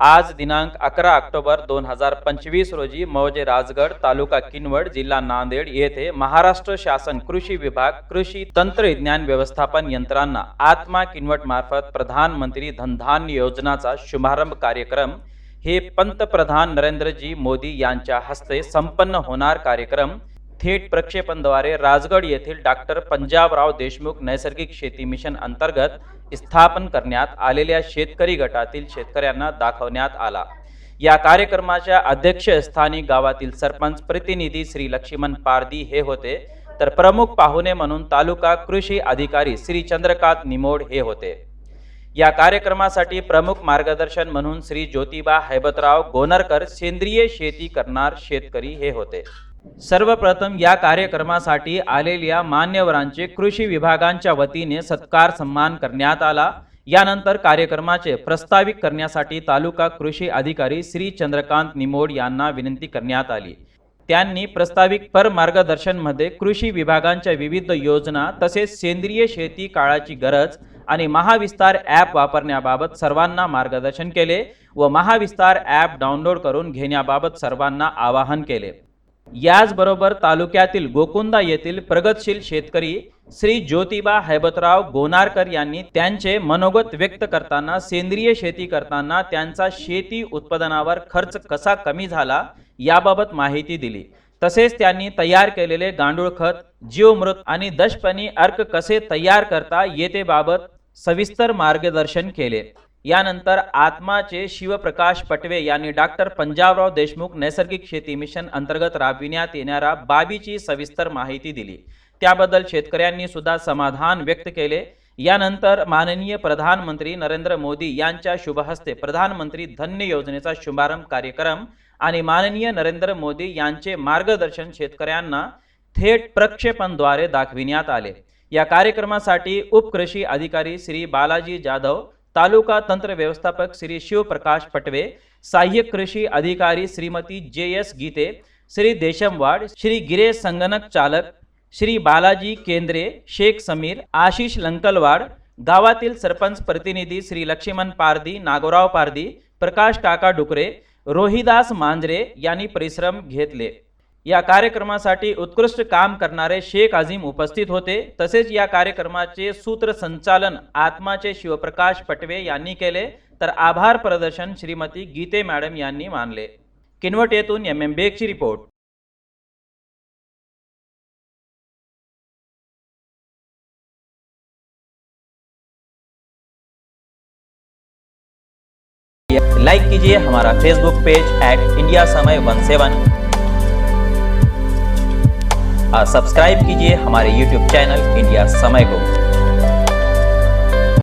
आज दिनांक अकरा ऑक्टोबर दोन हजार पंचवीस रोजी मौजे राजगड तालुका किनवट जिल्हा नांदेड येथे महाराष्ट्र शासन कृषी विभाग कृषी तंत्रज्ञान व्यवस्थापन यंत्रांना आत्मा किनवट मार्फत प्रधानमंत्री धनधान्य योजनाचा शुभारंभ कार्यक्रम हे पंतप्रधान नरेंद्रजी मोदी यांच्या हस्ते संपन्न होणार कार्यक्रम थेट प्रक्षेपणद्वारे राजगड येथील डॉक्टर पंजाबराव देशमुख नैसर्गिक शेती मिशन अंतर्गत स्थापन करण्यात आलेल्या शेतकरी गटातील शेतकऱ्यांना दाखवण्यात आला. या कार्यक्रमाच्या अध्यक्षस्थानी गावातील सरपंच प्रतिनिधी श्री लक्ष्मण पारदी हे होते. तर प्रमुख पाहुणे म्हणून तालुका कृषी अधिकारी श्री चंद्रकांत निमोड हे होते. या कार्यक्रमासाठी प्रमुख मार्गदर्शन म्हणून श्री ज्योतिबा हैबतराव गोनरकर सेंद्रिय शेती करणार शेतकरी हे होते. सर्वप्रथम या कार्यक्रमासाठी आलेल्या मान्यवरांचे कृषी विभागांच्या वतीने सत्कार सन्मान करण्यात आला. यानंतर कार्यक्रमाचे प्रस्तावित करण्यासाठी तालुका कृषी अधिकारी श्री चंद्रकांत निमोड यांना विनंती करण्यात आली. त्यांनी प्रस्तावित पर मार्गदर्शनमध्ये कृषी विभागांच्या विविध योजना तसेच सेंद्रिय शेती काळाची गरज आणि महाविस्तार ॲप वापरण्याबाबत सर्वांना मार्गदर्शन केले व महाविस्तार ॲप डाउनलोड करून घेण्याबाबत सर्वांना आवाहन केले. याचबरोबर तालुक्यातील गोकुंदा येथील प्रगतशील शेतकरी श्री ज्योतिबा हैबतराव गोनारकर यांनी त्यांचे मनोगत व्यक्त करताना सेंद्रिय शेती करताना त्यांचा शेती उत्पादनावर खर्च कसा कमी झाला याबाबत माहिती दिली. तसेच त्यांनी तयार केलेले गांडूळ खत जीवमृत आणि दशपणी अर्क कसे तयार करता येते बाबत सविस्तर मार्गदर्शन केले. यानंतर आत्माचे शिवप्रकाश पटवे यांनी डॉक्टर पंजाबराव देशमुख नैसर्गिक शेती मिशन अंतर्गत राबविण्यात येणाऱ्या बाबीची सविस्तर माहिती दिली. त्याबद्दल शेतकऱ्यांनी सुद्धा समाधान व्यक्त केले. यानंतर माननीय प्रधानमंत्री नरेंद्र मोदी यांच्या शुभहस्ते प्रधानमंत्री धन्य योजनेचा शुभारंभ कार्यक्रम आणि माननीय नरेंद्र मोदी यांचे मार्गदर्शन शेतकऱ्यांना थेट प्रक्षेपणद्वारे दाखविण्यात आले. या कार्यक्रमासाठी उपकृषी अधिकारी श्री बालाजी जाधव तालुका तंत्र व्यवस्थापक श्री शिवप्रकाश पटवे, सहाय्यक कृषि अधिकारी श्रीमती जे एस गीते, श्री देशमवाड, श्री गिरेश संगणक चालक, श्री बालाजी केंद्रे, शेख समीर, आशिष लंकलवाड, गावातील सरपंच प्रतिनिधी श्री लक्ष्मण पारदी नागोराव पारदी प्रकाश काका डुकरे, रोहिदास मांजरे यांनी परिश्रम घेतले. या कार्यक्रमासाठी उत्कृष्ट काम करणारे शेख आझिम उपस्थित होते. तसेच या कार्यक्रमाचे सूत्रसंचालन आत्माचे शिवप्रकाश पटवे यांनी केले. तर आभार प्रदर्शन श्रीमती गीते मॅडम यांनी मानले. किनवट येथून एम एम बेगची रिपोर्ट. लाइक कीजिए हमारा Facebook page at India Samay one seven. Subscribe कीजिए हमारे यूट्यूब चैनल इंडिया समय को।